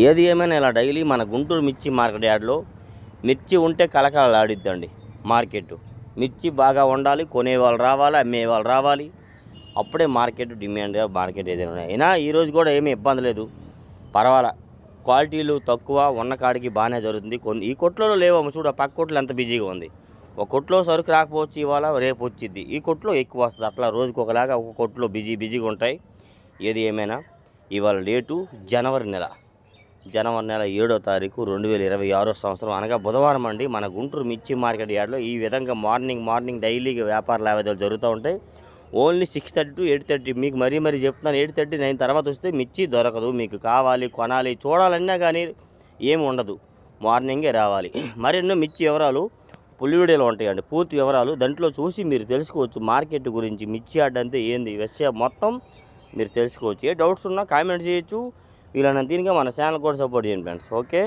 ఏది ఏమైనా ఇలా డైలీ మన గుంటూరు మిర్చి మార్కెట్ యార్డ్లో మిర్చి ఉంటే కలకలలాడిద్దండి మార్కెట్. మిర్చి బాగా ఉండాలి కొనేవాళ్ళు రావాలి అమ్మేవాళ్ళు రావాలి. అప్పుడే మార్కెట్ డిమాండ్ మార్కెట్ ఏదైనా ఉన్నాయి. అయినా ఈరోజు కూడా ఏమీ ఇబ్బంది లేదు. పర్వాలా. క్వాలిటీలు తక్కువ ఉన్న కాడికి బాగానే జరుగుతుంది. కొన్ని ఈ కొట్లలో లేవమ్మ చూడ పక్క కొట్లు ఎంత బిజీగా ఉంది. ఒక కొట్లో సరుకు రాకపోవచ్చు ఇవాళ రేపు వచ్చింది ఈ కొట్లో ఎక్కువ వస్తుంది. అట్లా రోజుకి ఒకలాగా ఒక కొట్లో బిజీ బిజీగా ఉంటాయి. ఏది ఏమైనా ఇవాళ లేటు జనవరి నెల. జనవరి నెల ఏడో తారీఖు రెండు వేల ఇరవై ఆరో సంవత్సరం. అనగా బుధవారం అండి మన గుంటూరు మిర్చి మార్కెట్ యార్డ్లో ఈ విధంగా మార్నింగ్ మార్నింగ్ డైలీగా వ్యాపార లావాదేవీలు జరుగుతూ ఉంటాయి. Only six thirty to eight thirty మీకు మరీ మరీ చెప్తున్నాను. ఎయిట్ థర్టీ నైన్ తర్వాత వస్తే మిర్చి దొరకదు. మీకు కావాలి కొనాలి చూడాలన్నా కానీ ఏమి ఉండదు. మార్నింగే రావాలి. మరెన్నో మిర్చి వివరాలు పుల్లి వీడియోలో ఉంటాయండి. పూర్తి వివరాలు దాంట్లో చూసి మీరు తెలుసుకోవచ్చు. మార్కెట్ గురించి మిర్చి యార్డ్ అంటే ఏంది విషయం మొత్తం మీరు తెలుసుకోవచ్చు. ఏ డౌట్స్ ఉన్నా కామెంట్ చేయొచ్చు. వీలైనంత దీనిగా మన ఛానల్ కూడా సపోర్ట్ చేయండి ఫ్రెండ్స్ ఓకే?